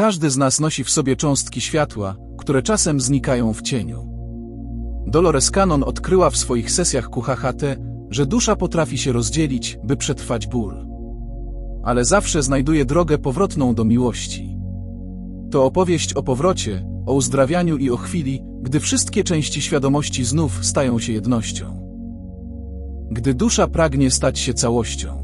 każdy z nas nosi w sobie cząstki światła, które czasem znikają w cieniu. Dolores Cannon odkryła w swoich sesjach QHHT, że dusza potrafi się rozdzielić, by przetrwać ból. Ale zawsze znajduje drogę powrotną do miłości. To opowieść o powrocie, o uzdrawianiu i o chwili, gdy wszystkie części świadomości znów stają się jednością. Gdy dusza pragnie stać się całością.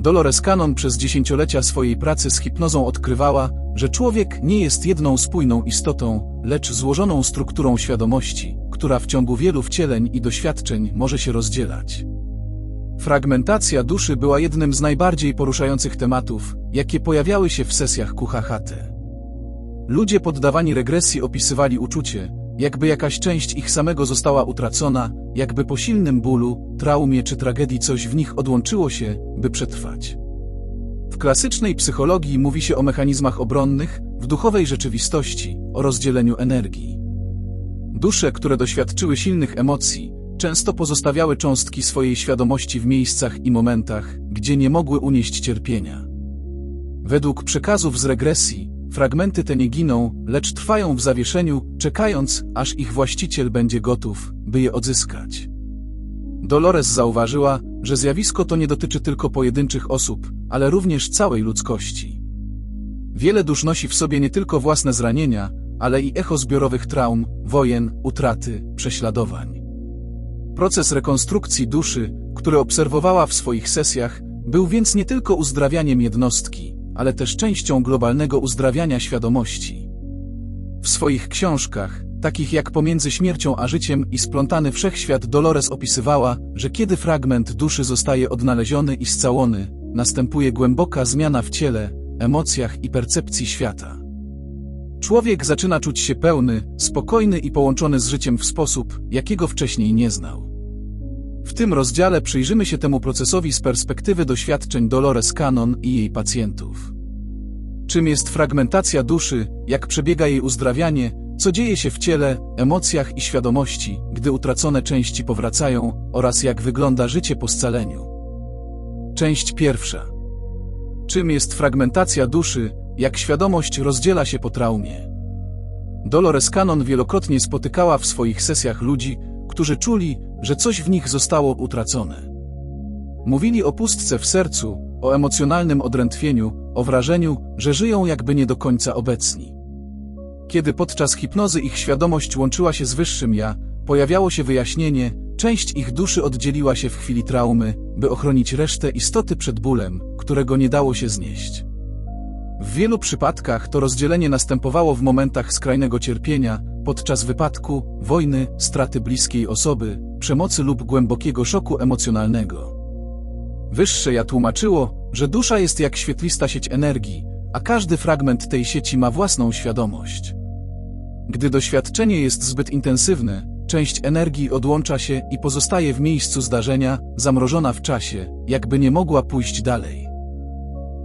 Dolores Cannon przez dziesięciolecia swojej pracy z hipnozą odkrywała, że człowiek nie jest jedną spójną istotą, lecz złożoną strukturą świadomości, która w ciągu wielu wcieleń i doświadczeń może się rozdzielać. Fragmentacja duszy była jednym z najbardziej poruszających tematów, jakie pojawiały się w sesjach QHHT. Ludzie poddawani regresji opisywali uczucie, jakby jakaś część ich samego została utracona, jakby po silnym bólu, traumie czy tragedii coś w nich odłączyło się, by przetrwać. W klasycznej psychologii mówi się o mechanizmach obronnych, w duchowej rzeczywistości, o rozdzieleniu energii. Dusze, które doświadczyły silnych emocji, często pozostawiały cząstki swojej świadomości w miejscach i momentach, gdzie nie mogły unieść cierpienia. Według przekazów z regresji, fragmenty te nie giną, lecz trwają w zawieszeniu, czekając, aż ich właściciel będzie gotów, by je odzyskać. Dolores zauważyła, że zjawisko to nie dotyczy tylko pojedynczych osób, ale również całej ludzkości. Wiele dusz nosi w sobie nie tylko własne zranienia, ale i echo zbiorowych traum, wojen, utraty, prześladowań. Proces rekonstrukcji duszy, który obserwowała w swoich sesjach, był więc nie tylko uzdrawianiem jednostki, ale też częścią globalnego uzdrawiania świadomości. W swoich książkach, takich jak Pomiędzy śmiercią a życiem i Splątany wszechświat Dolores opisywała, że kiedy fragment duszy zostaje odnaleziony i scalony, następuje głęboka zmiana w ciele, emocjach i percepcji świata. Człowiek zaczyna czuć się pełny, spokojny i połączony z życiem w sposób, jakiego wcześniej nie znał. W tym rozdziale przyjrzymy się temu procesowi z perspektywy doświadczeń Dolores Cannon i jej pacjentów. Czym jest fragmentacja duszy, jak przebiega jej uzdrawianie, co dzieje się w ciele, emocjach i świadomości, gdy utracone części powracają, oraz jak wygląda życie po scaleniu. Część pierwsza. Czym jest fragmentacja duszy, jak świadomość rozdziela się po traumie? Dolores Cannon wielokrotnie spotykała w swoich sesjach ludzi, którzy czuli, że coś w nich zostało utracone. Mówili o pustce w sercu, o emocjonalnym odrętwieniu, o wrażeniu, że żyją jakby nie do końca obecni. Kiedy podczas hipnozy ich świadomość łączyła się z wyższym ja, pojawiało się wyjaśnienie, część ich duszy oddzieliła się w chwili traumy, by ochronić resztę istoty przed bólem, którego nie dało się znieść. W wielu przypadkach to rozdzielenie następowało w momentach skrajnego cierpienia, podczas wypadku, wojny, straty bliskiej osoby, przemocy lub głębokiego szoku emocjonalnego. Wyższe ja tłumaczyło, że dusza jest jak świetlista sieć energii, a każdy fragment tej sieci ma własną świadomość. Gdy doświadczenie jest zbyt intensywne, część energii odłącza się i pozostaje w miejscu zdarzenia, zamrożona w czasie, jakby nie mogła pójść dalej.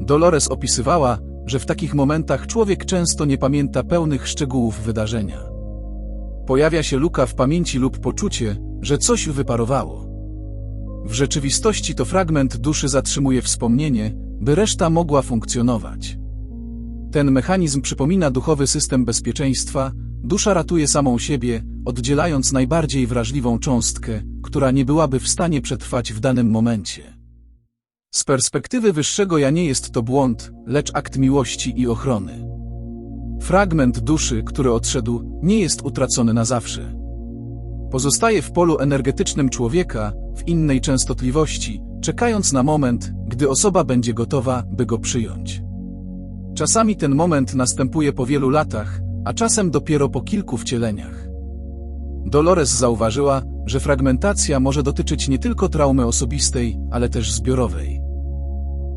Dolores opisywała, że w takich momentach człowiek często nie pamięta pełnych szczegółów wydarzenia. Pojawia się luka w pamięci lub poczucie, że coś wyparowało. W rzeczywistości to fragment duszy zatrzymuje wspomnienie, by reszta mogła funkcjonować. Ten mechanizm przypomina duchowy system bezpieczeństwa, dusza ratuje samą siebie, oddzielając najbardziej wrażliwą cząstkę, która nie byłaby w stanie przetrwać w danym momencie. Z perspektywy wyższego ja nie jest to błąd, lecz akt miłości i ochrony. Fragment duszy, który odszedł, nie jest utracony na zawsze. Pozostaje w polu energetycznym człowieka, w innej częstotliwości, czekając na moment, gdy osoba będzie gotowa, by go przyjąć. Czasami ten moment następuje po wielu latach, a czasem dopiero po kilku wcieleniach. Dolores zauważyła, że fragmentacja może dotyczyć nie tylko traumy osobistej, ale też zbiorowej.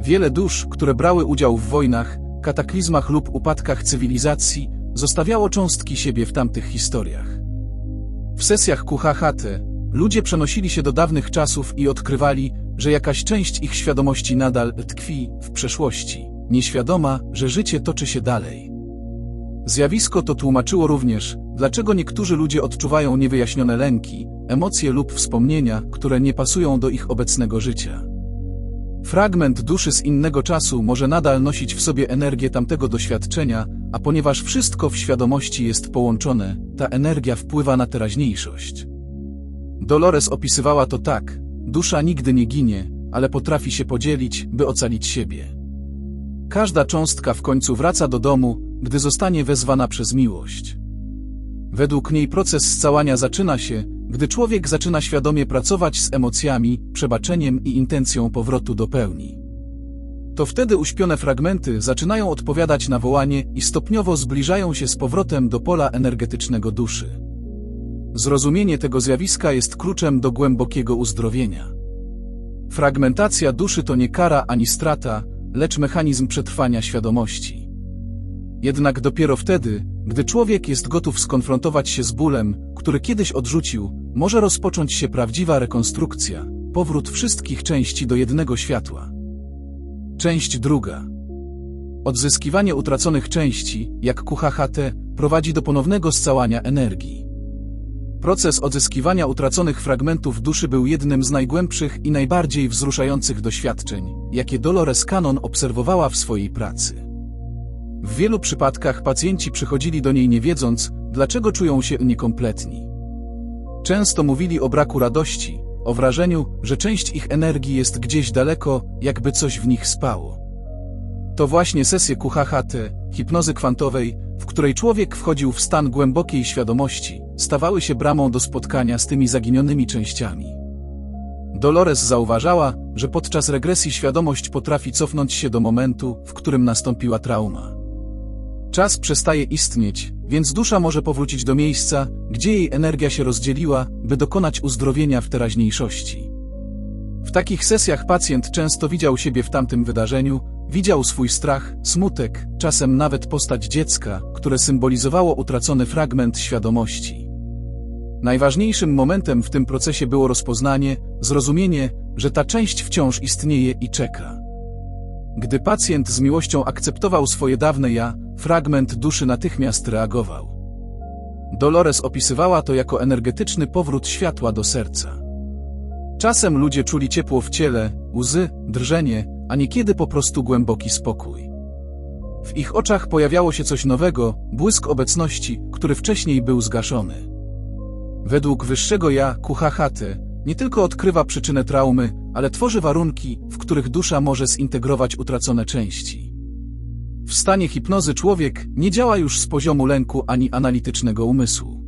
Wiele dusz, które brały udział w wojnach, kataklizmach lub upadkach cywilizacji, zostawiało cząstki siebie w tamtych historiach. W sesjach QHHT ludzie przenosili się do dawnych czasów i odkrywali, że jakaś część ich świadomości nadal tkwi w przeszłości, nieświadoma, że życie toczy się dalej. Zjawisko to tłumaczyło również, dlaczego niektórzy ludzie odczuwają niewyjaśnione lęki, emocje lub wspomnienia, które nie pasują do ich obecnego życia. Fragment duszy z innego czasu może nadal nosić w sobie energię tamtego doświadczenia, a ponieważ wszystko w świadomości jest połączone, ta energia wpływa na teraźniejszość. Dolores opisywała to tak: dusza nigdy nie ginie, ale potrafi się podzielić, by ocalić siebie. Każda cząstka w końcu wraca do domu, gdy zostanie wezwana przez miłość. Według niej proces scałania zaczyna się, gdy człowiek zaczyna świadomie pracować z emocjami, przebaczeniem i intencją powrotu do pełni. To wtedy uśpione fragmenty zaczynają odpowiadać na wołanie i stopniowo zbliżają się z powrotem do pola energetycznego duszy. Zrozumienie tego zjawiska jest kluczem do głębokiego uzdrowienia. Fragmentacja duszy to nie kara ani strata, lecz mechanizm przetrwania świadomości. Jednak dopiero wtedy, gdy człowiek jest gotów skonfrontować się z bólem, który kiedyś odrzucił, może rozpocząć się prawdziwa rekonstrukcja, powrót wszystkich części do jednego światła. Część druga. Odzyskiwanie utraconych części, jak QHHT, prowadzi do ponownego scałania energii. Proces odzyskiwania utraconych fragmentów duszy był jednym z najgłębszych i najbardziej wzruszających doświadczeń, jakie Dolores Cannon obserwowała w swojej pracy. W wielu przypadkach pacjenci przychodzili do niej nie wiedząc, dlaczego czują się niekompletni. Często mówili o braku radości, o wrażeniu, że część ich energii jest gdzieś daleko, jakby coś w nich spało. To właśnie sesje QHHT, hipnozy kwantowej, w której człowiek wchodził w stan głębokiej świadomości, stawały się bramą do spotkania z tymi zaginionymi częściami. Dolores zauważała, że podczas regresji świadomość potrafi cofnąć się do momentu, w którym nastąpiła trauma. Czas przestaje istnieć, więc dusza może powrócić do miejsca, gdzie jej energia się rozdzieliła, by dokonać uzdrowienia w teraźniejszości. W takich sesjach pacjent często widział siebie w tamtym wydarzeniu, widział swój strach, smutek, czasem nawet postać dziecka, które symbolizowało utracony fragment świadomości. Najważniejszym momentem w tym procesie było rozpoznanie, zrozumienie, że ta część wciąż istnieje i czeka. Gdy pacjent z miłością akceptował swoje dawne ja, fragment duszy natychmiast reagował. Dolores opisywała to jako energetyczny powrót światła do serca. Czasem ludzie czuli ciepło w ciele, łzy, drżenie, a niekiedy po prostu głęboki spokój. W ich oczach pojawiało się coś nowego, błysk obecności, który wcześniej był zgaszony. Według wyższego ja, Kuchahaty, nie tylko odkrywa przyczynę traumy, ale tworzy warunki, w których dusza może zintegrować utracone części. W stanie hipnozy człowiek nie działa już z poziomu lęku ani analitycznego umysłu.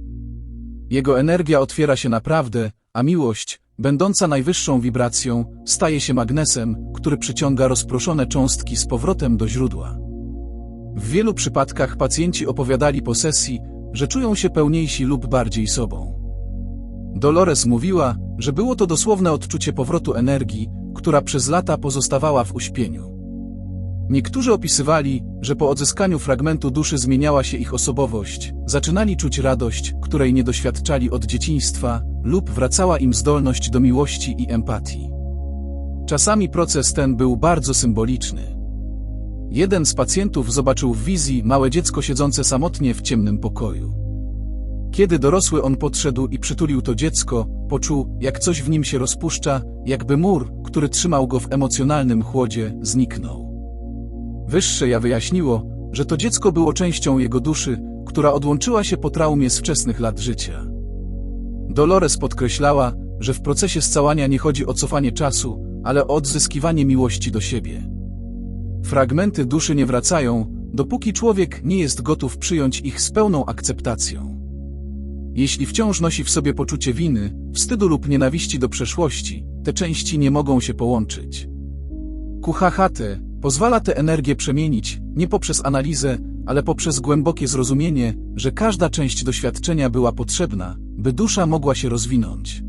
Jego energia otwiera się naprawdę, a miłość, będąca najwyższą wibracją, staje się magnesem, który przyciąga rozproszone cząstki z powrotem do źródła. W wielu przypadkach pacjenci opowiadali po sesji, że czują się pełniejsi lub bardziej sobą. Dolores mówiła, że było to dosłowne odczucie powrotu energii, która przez lata pozostawała w uśpieniu. Niektórzy opisywali, że po odzyskaniu fragmentu duszy zmieniała się ich osobowość, zaczynali czuć radość, której nie doświadczali od dzieciństwa, lub wracała im zdolność do miłości i empatii. Czasami proces ten był bardzo symboliczny. Jeden z pacjentów zobaczył w wizji małe dziecko siedzące samotnie w ciemnym pokoju. Kiedy dorosły on podszedł i przytulił to dziecko, poczuł, jak coś w nim się rozpuszcza, jakby mur, który trzymał go w emocjonalnym chłodzie, zniknął. Wyższe ja wyjaśniło, że to dziecko było częścią jego duszy, która odłączyła się po traumie z wczesnych lat życia. Dolores podkreślała, że w procesie scałania nie chodzi o cofanie czasu, ale o odzyskiwanie miłości do siebie. Fragmenty duszy nie wracają, dopóki człowiek nie jest gotów przyjąć ich z pełną akceptacją. Jeśli wciąż nosi w sobie poczucie winy, wstydu lub nienawiści do przeszłości, te części nie mogą się połączyć. Kuchahate pozwala tę energię przemienić, nie poprzez analizę, ale poprzez głębokie zrozumienie, że każda część doświadczenia była potrzebna, by dusza mogła się rozwinąć.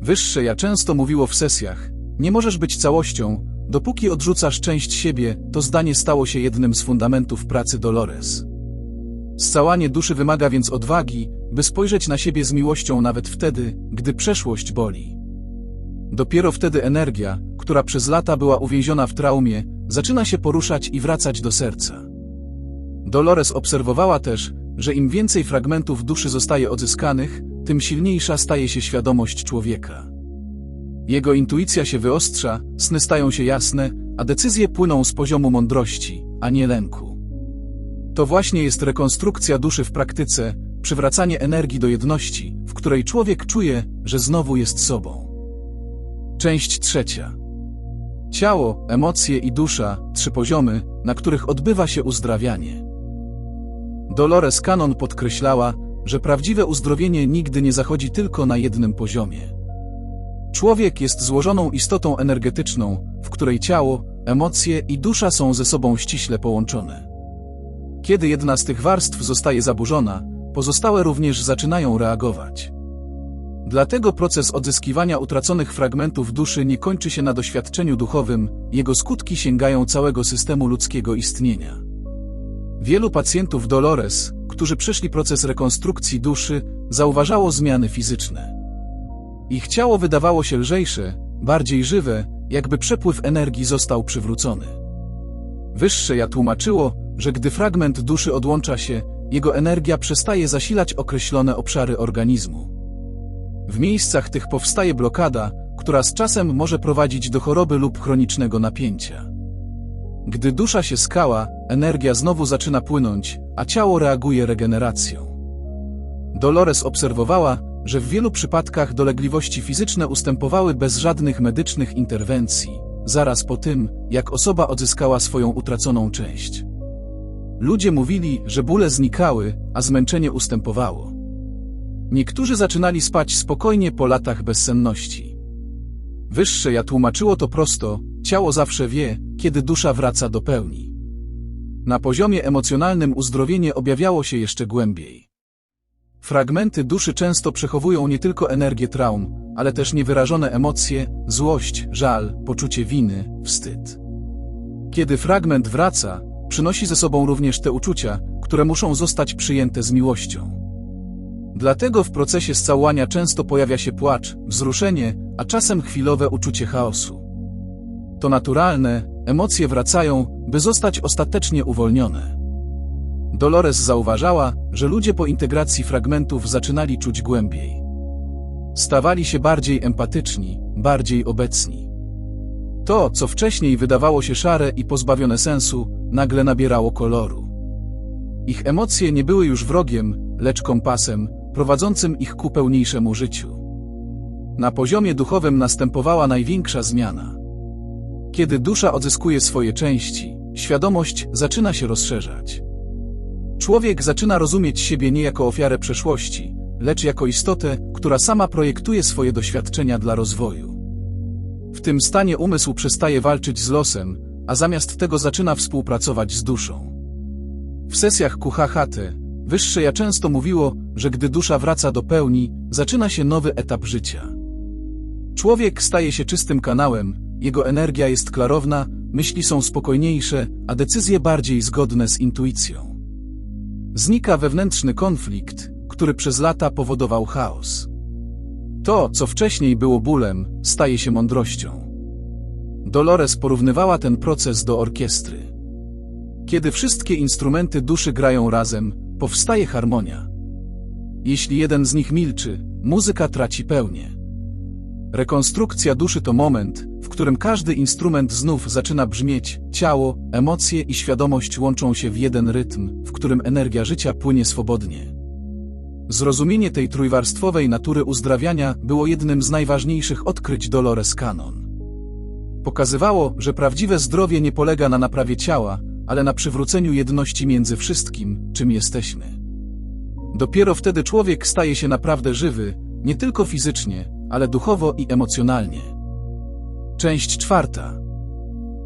Wyższe ja często mówiło w sesjach, nie możesz być całością, dopóki odrzucasz część siebie, to zdanie stało się jednym z fundamentów pracy Dolores. Scałanie duszy wymaga więc odwagi, by spojrzeć na siebie z miłością nawet wtedy, gdy przeszłość boli. Dopiero wtedy energia, która przez lata była uwięziona w traumie, zaczyna się poruszać i wracać do serca. Dolores obserwowała też, że im więcej fragmentów duszy zostaje odzyskanych, tym silniejsza staje się świadomość człowieka. Jego intuicja się wyostrza, sny stają się jasne, a decyzje płyną z poziomu mądrości, a nie lęku. To właśnie jest rekonstrukcja duszy w praktyce, przywracanie energii do jedności, w której człowiek czuje, że znowu jest sobą. Część trzecia. Ciało, emocje i dusza, trzy poziomy, na których odbywa się uzdrawianie. Dolores Cannon podkreślała, że prawdziwe uzdrowienie nigdy nie zachodzi tylko na jednym poziomie. Człowiek jest złożoną istotą energetyczną, w której ciało, emocje i dusza są ze sobą ściśle połączone. Kiedy jedna z tych warstw zostaje zaburzona, pozostałe również zaczynają reagować. Dlatego proces odzyskiwania utraconych fragmentów duszy nie kończy się na doświadczeniu duchowym, jego skutki sięgają całego systemu ludzkiego istnienia. Wielu pacjentów Dolores, którzy przeszli proces rekonstrukcji duszy, zauważało zmiany fizyczne. Ich ciało wydawało się lżejsze, bardziej żywe, jakby przepływ energii został przywrócony. Wyższe ja tłumaczyło, że gdy fragment duszy odłącza się, jego energia przestaje zasilać określone obszary organizmu. W miejscach tych powstaje blokada, która z czasem może prowadzić do choroby lub chronicznego napięcia. Gdy dusza się skała, energia znowu zaczyna płynąć, a ciało reaguje regeneracją. Dolores obserwowała, że w wielu przypadkach dolegliwości fizyczne ustępowały bez żadnych medycznych interwencji, zaraz po tym, jak osoba odzyskała swoją utraconą część. Ludzie mówili, że bóle znikały, a zmęczenie ustępowało. Niektórzy zaczynali spać spokojnie po latach bezsenności. Wyższe ja tłumaczyło to prosto, ciało zawsze wie, kiedy dusza wraca do pełni. Na poziomie emocjonalnym uzdrowienie objawiało się jeszcze głębiej. Fragmenty duszy często przechowują nie tylko energię traum, ale też niewyrażone emocje, złość, żal, poczucie winy, wstyd. Kiedy fragment wraca, przynosi ze sobą również te uczucia, które muszą zostać przyjęte z miłością. Dlatego w procesie scałania często pojawia się płacz, wzruszenie, a czasem chwilowe uczucie chaosu. To naturalne, emocje wracają, by zostać ostatecznie uwolnione. Dolores zauważała, że ludzie po integracji fragmentów zaczynali czuć głębiej. Stawali się bardziej empatyczni, bardziej obecni. To, co wcześniej wydawało się szare i pozbawione sensu, nagle nabierało koloru. Ich emocje nie były już wrogiem, lecz kompasem, prowadzącym ich ku pełniejszemu życiu. Na poziomie duchowym następowała największa zmiana. Kiedy dusza odzyskuje swoje części, świadomość zaczyna się rozszerzać. Człowiek zaczyna rozumieć siebie nie jako ofiarę przeszłości, lecz jako istotę, która sama projektuje swoje doświadczenia dla rozwoju. W tym stanie umysł przestaje walczyć z losem, a zamiast tego zaczyna współpracować z duszą. W sesjach QHHT wyższe ja często mówiło, że gdy dusza wraca do pełni, zaczyna się nowy etap życia. Człowiek staje się czystym kanałem, jego energia jest klarowna, myśli są spokojniejsze, a decyzje bardziej zgodne z intuicją. Znika wewnętrzny konflikt, który przez lata powodował chaos. To, co wcześniej było bólem, staje się mądrością. Dolores porównywała ten proces do orkiestry. Kiedy wszystkie instrumenty duszy grają razem, powstaje harmonia. Jeśli jeden z nich milczy, muzyka traci pełnię. Rekonstrukcja duszy to moment, w którym każdy instrument znów zaczyna brzmieć, ciało, emocje i świadomość łączą się w jeden rytm, w którym energia życia płynie swobodnie. Zrozumienie tej trójwarstwowej natury uzdrawiania było jednym z najważniejszych odkryć Dolores Cannon. Pokazywało, że prawdziwe zdrowie nie polega na naprawie ciała, ale na przywróceniu jedności między wszystkim, czym jesteśmy. Dopiero wtedy człowiek staje się naprawdę żywy, nie tylko fizycznie, ale duchowo i emocjonalnie. Część czwarta.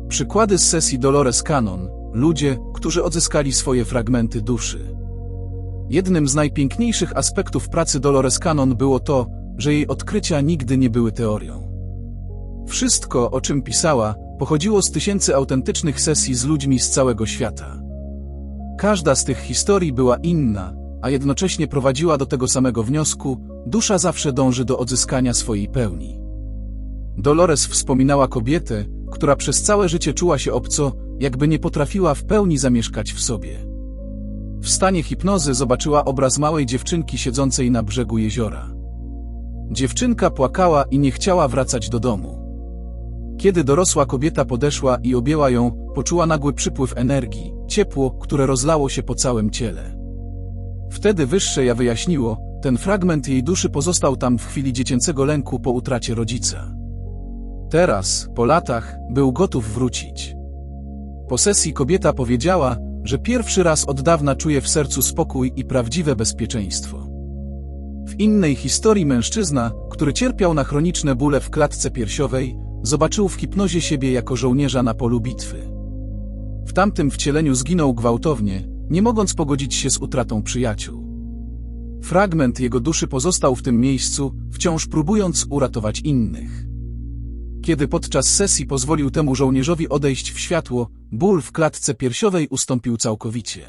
Przykłady z sesji Dolores Cannon, ludzie, którzy odzyskali swoje fragmenty duszy. Jednym z najpiękniejszych aspektów pracy Dolores Cannon było to, że jej odkrycia nigdy nie były teorią. Wszystko, o czym pisała, pochodziło z tysięcy autentycznych sesji z ludźmi z całego świata. Każda z tych historii była inna, a jednocześnie prowadziła do tego samego wniosku, dusza zawsze dąży do odzyskania swojej pełni. Dolores wspominała kobietę, która przez całe życie czuła się obco, jakby nie potrafiła w pełni zamieszkać w sobie. W stanie hipnozy zobaczyła obraz małej dziewczynki siedzącej na brzegu jeziora. Dziewczynka płakała i nie chciała wracać do domu. Kiedy dorosła kobieta podeszła i objęła ją, poczuła nagły przypływ energii, ciepło, które rozlało się po całym ciele. Wtedy wyższe ja wyjaśniło, ten fragment jej duszy pozostał tam w chwili dziecięcego lęku po utracie rodzica. Teraz, po latach, był gotów wrócić. Po sesji kobieta powiedziała, że pierwszy raz od dawna czuje w sercu spokój i prawdziwe bezpieczeństwo. W innej historii mężczyzna, który cierpiał na chroniczne bóle w klatce piersiowej, zobaczył w hipnozie siebie jako żołnierza na polu bitwy. W tamtym wcieleniu zginął gwałtownie, nie mogąc pogodzić się z utratą przyjaciół. Fragment jego duszy pozostał w tym miejscu, wciąż próbując uratować innych. Kiedy podczas sesji pozwolił temu żołnierzowi odejść w światło, ból w klatce piersiowej ustąpił całkowicie.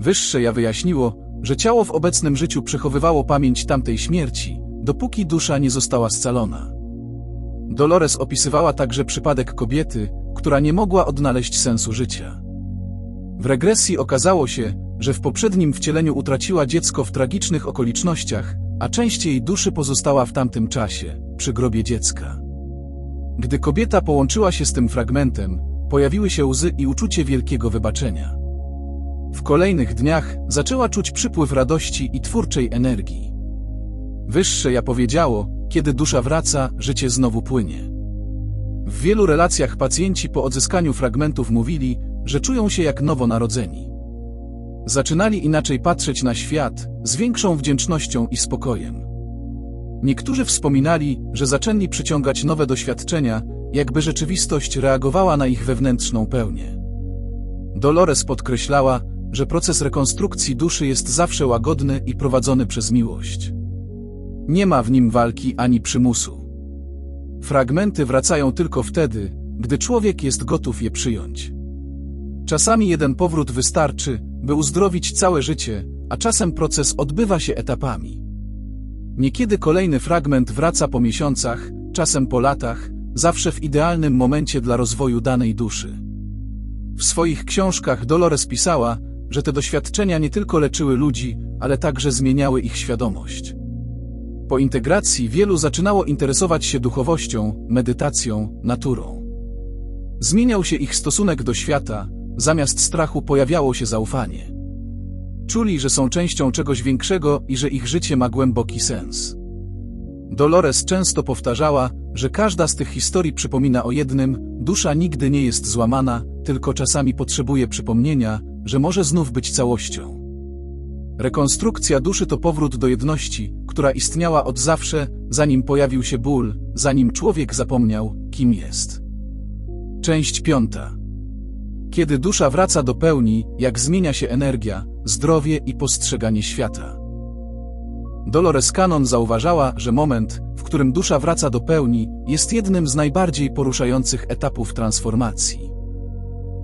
Wyższe ja wyjaśniło, że ciało w obecnym życiu przechowywało pamięć tamtej śmierci, dopóki dusza nie została scalona. Dolores opisywała także przypadek kobiety, która nie mogła odnaleźć sensu życia. W regresji okazało się, że w poprzednim wcieleniu utraciła dziecko w tragicznych okolicznościach, a część jej duszy pozostała w tamtym czasie, przy grobie dziecka. Gdy kobieta połączyła się z tym fragmentem, pojawiły się łzy i uczucie wielkiego wybaczenia. W kolejnych dniach zaczęła czuć przypływ radości i twórczej energii. Wyższe ja powiedziało, kiedy dusza wraca, życie znowu płynie. W wielu relacjach pacjenci po odzyskaniu fragmentów mówili, że czują się jak nowonarodzeni. Zaczynali inaczej patrzeć na świat, z większą wdzięcznością i spokojem. Niektórzy wspominali, że zaczęli przyciągać nowe doświadczenia, jakby rzeczywistość reagowała na ich wewnętrzną pełnię. Dolores podkreślała, że proces rekonstrukcji duszy jest zawsze łagodny i prowadzony przez miłość. Nie ma w nim walki ani przymusu. Fragmenty wracają tylko wtedy, gdy człowiek jest gotów je przyjąć. Czasami jeden powrót wystarczy, by uzdrowić całe życie, a czasem proces odbywa się etapami. Niekiedy kolejny fragment wraca po miesiącach, czasem po latach, zawsze w idealnym momencie dla rozwoju danej duszy. W swoich książkach Dolores pisała, że te doświadczenia nie tylko leczyły ludzi, ale także zmieniały ich świadomość. Po integracji wielu zaczynało interesować się duchowością, medytacją, naturą. Zmieniał się ich stosunek do świata, zamiast strachu pojawiało się zaufanie. Czuli, że są częścią czegoś większego i że ich życie ma głęboki sens. Dolores często powtarzała, że każda z tych historii przypomina o jednym, dusza nigdy nie jest złamana, tylko czasami potrzebuje przypomnienia, że może znów być całością. Rekonstrukcja duszy to powrót do jedności, która istniała od zawsze, zanim pojawił się ból, zanim człowiek zapomniał, kim jest. Część piąta. Kiedy dusza wraca do pełni, jak zmienia się energia, zdrowie i postrzeganie świata. Dolores Cannon zauważała, że moment, w którym dusza wraca do pełni, jest jednym z najbardziej poruszających etapów transformacji.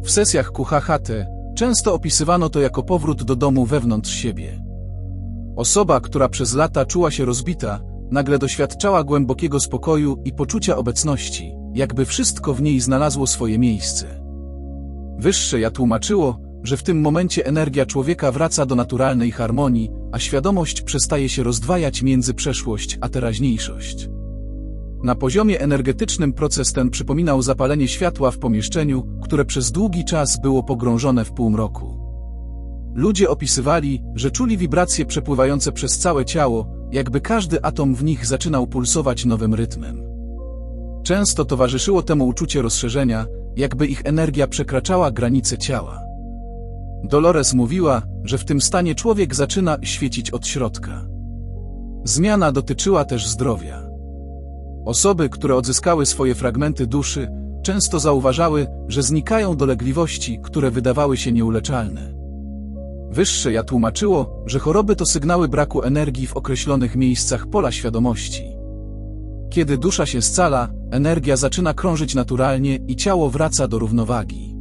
W sesjach QHHT często opisywano to jako powrót do domu wewnątrz siebie. Osoba, która przez lata czuła się rozbita, nagle doświadczała głębokiego spokoju i poczucia obecności, jakby wszystko w niej znalazło swoje miejsce. Wyższe ja tłumaczyło, że w tym momencie energia człowieka wraca do naturalnej harmonii, a świadomość przestaje się rozdwajać między przeszłość a teraźniejszość. Na poziomie energetycznym proces ten przypominał zapalenie światła w pomieszczeniu, które przez długi czas było pogrążone w półmroku. Ludzie opisywali, że czuli wibracje przepływające przez całe ciało, jakby każdy atom w nich zaczynał pulsować nowym rytmem. Często towarzyszyło temu uczucie rozszerzenia, jakby ich energia przekraczała granice ciała. Dolores mówiła, że w tym stanie człowiek zaczyna świecić od środka. Zmiana dotyczyła też zdrowia. Osoby, które odzyskały swoje fragmenty duszy, często zauważały, że znikają dolegliwości, które wydawały się nieuleczalne. Wyższe ja tłumaczyło, że choroby to sygnały braku energii w określonych miejscach pola świadomości. Kiedy dusza się scala, energia zaczyna krążyć naturalnie i ciało wraca do równowagi.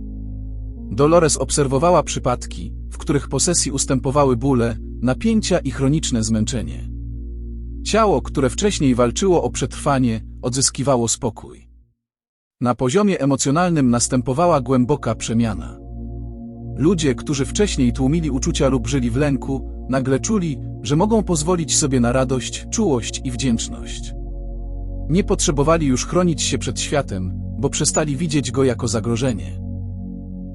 Dolores obserwowała przypadki, w których po sesji ustępowały bóle, napięcia i chroniczne zmęczenie. Ciało, które wcześniej walczyło o przetrwanie, odzyskiwało spokój. Na poziomie emocjonalnym następowała głęboka przemiana. Ludzie, którzy wcześniej tłumili uczucia lub żyli w lęku, nagle czuli, że mogą pozwolić sobie na radość, czułość i wdzięczność. Nie potrzebowali już chronić się przed światem, bo przestali widzieć go jako zagrożenie.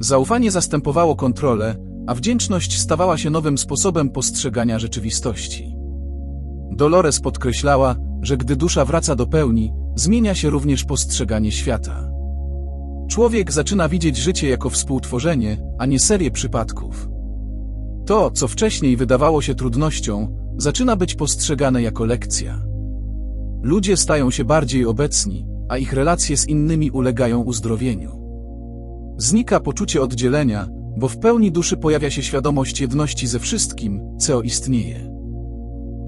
Zaufanie zastępowało kontrolę, a wdzięczność stawała się nowym sposobem postrzegania rzeczywistości. Dolores podkreślała, że gdy dusza wraca do pełni, zmienia się również postrzeganie świata. Człowiek zaczyna widzieć życie jako współtworzenie, a nie serię przypadków. To, co wcześniej wydawało się trudnością, zaczyna być postrzegane jako lekcja. Ludzie stają się bardziej obecni, a ich relacje z innymi ulegają uzdrowieniu. Znika poczucie oddzielenia, bo w pełni duszy pojawia się świadomość jedności ze wszystkim, co istnieje.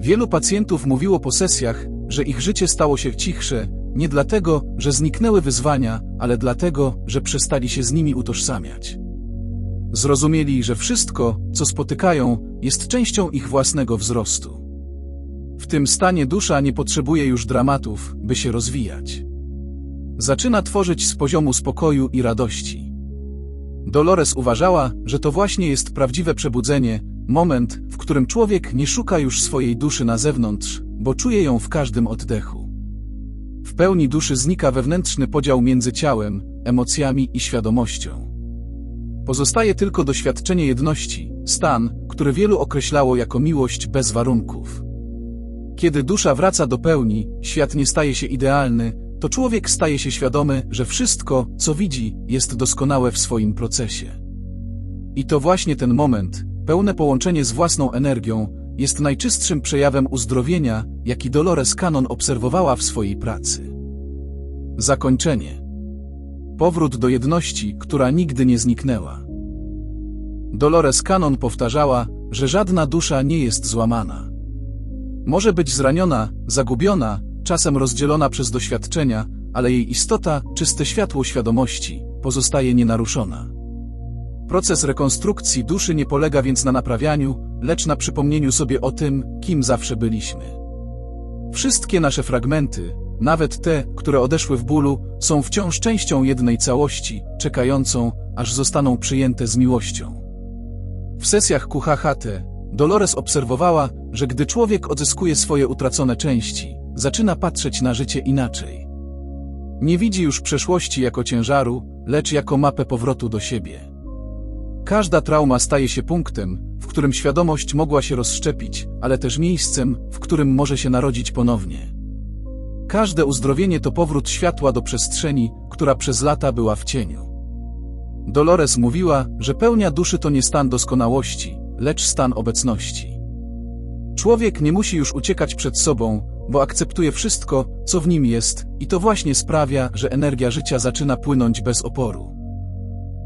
Wielu pacjentów mówiło po sesjach, że ich życie stało się cichsze, nie dlatego, że zniknęły wyzwania, ale dlatego, że przestali się z nimi utożsamiać. Zrozumieli, że wszystko, co spotykają, jest częścią ich własnego wzrostu. W tym stanie dusza nie potrzebuje już dramatów, by się rozwijać. Zaczyna tworzyć z poziomu spokoju i radości. Dolores uważała, że to właśnie jest prawdziwe przebudzenie, moment, w którym człowiek nie szuka już swojej duszy na zewnątrz, bo czuje ją w każdym oddechu. W pełni duszy znika wewnętrzny podział między ciałem, emocjami i świadomością. Pozostaje tylko doświadczenie jedności, stan, który wielu określało jako miłość bez warunków. Kiedy dusza wraca do pełni, świat nie staje się idealny, to człowiek staje się świadomy, że wszystko, co widzi, jest doskonałe w swoim procesie. I to właśnie ten moment, pełne połączenie z własną energią, jest najczystszym przejawem uzdrowienia, jaki Dolores Cannon obserwowała w swojej pracy. Zakończenie. Powrót do jedności, która nigdy nie zniknęła. Dolores Cannon powtarzała, że żadna dusza nie jest złamana. Może być zraniona, zagubiona, czasem rozdzielona przez doświadczenia, ale jej istota, czyste światło świadomości, pozostaje nienaruszona. Proces rekonstrukcji duszy nie polega więc na naprawianiu, lecz na przypomnieniu sobie o tym, kim zawsze byliśmy. Wszystkie nasze fragmenty, nawet te, które odeszły w bólu, są wciąż częścią jednej całości, czekającą, aż zostaną przyjęte z miłością. W sesjach QHHT Dolores obserwowała, że gdy człowiek odzyskuje swoje utracone części, zaczyna patrzeć na życie inaczej. Nie widzi już przeszłości jako ciężaru, lecz jako mapę powrotu do siebie. Każda trauma staje się punktem, w którym świadomość mogła się rozszczepić, ale też miejscem, w którym może się narodzić ponownie. Każde uzdrowienie to powrót światła do przestrzeni, która przez lata była w cieniu. Dolores mówiła, że pełnia duszy to nie stan doskonałości, lecz stan obecności. Człowiek nie musi już uciekać przed sobą, bo akceptuje wszystko, co w nim jest, i to właśnie sprawia, że energia życia zaczyna płynąć bez oporu.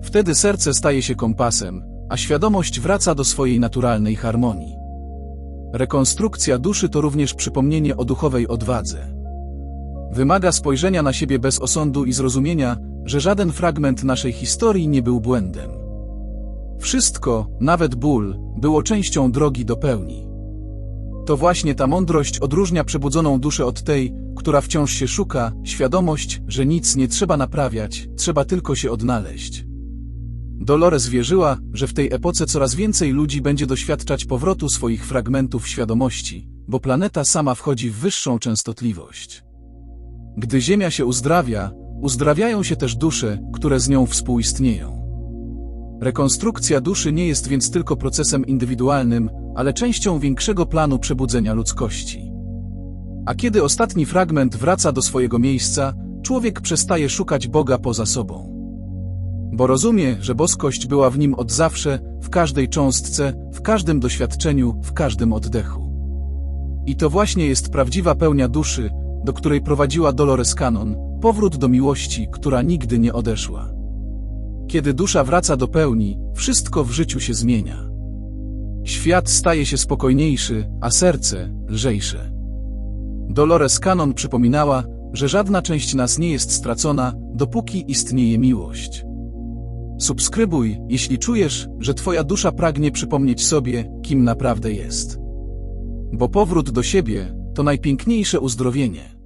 Wtedy serce staje się kompasem, a świadomość wraca do swojej naturalnej harmonii. Rekonstrukcja duszy to również przypomnienie o duchowej odwadze. Wymaga spojrzenia na siebie bez osądu i zrozumienia, że żaden fragment naszej historii nie był błędem. Wszystko, nawet ból, było częścią drogi do pełni. To właśnie ta mądrość odróżnia przebudzoną duszę od tej, która wciąż się szuka, świadomość, że nic nie trzeba naprawiać, trzeba tylko się odnaleźć. Dolores wierzyła, że w tej epoce coraz więcej ludzi będzie doświadczać powrotu swoich fragmentów świadomości, bo planeta sama wchodzi w wyższą częstotliwość. Gdy Ziemia się uzdrawia, uzdrawiają się też dusze, które z nią współistnieją. Rekonstrukcja duszy nie jest więc tylko procesem indywidualnym, ale częścią większego planu przebudzenia ludzkości. A kiedy ostatni fragment wraca do swojego miejsca, człowiek przestaje szukać Boga poza sobą. Bo rozumie, że boskość była w nim od zawsze, w każdej cząstce, w każdym doświadczeniu, w każdym oddechu. I to właśnie jest prawdziwa pełnia duszy, do której prowadziła Dolores Cannon, powrót do miłości, która nigdy nie odeszła. Kiedy dusza wraca do pełni, wszystko w życiu się zmienia. Świat staje się spokojniejszy, a serce lżejsze. Dolores Cannon przypominała, że żadna część nas nie jest stracona, dopóki istnieje miłość. Subskrybuj, jeśli czujesz, że Twoja dusza pragnie przypomnieć sobie, kim naprawdę jest. Bo powrót do siebie to najpiękniejsze uzdrowienie.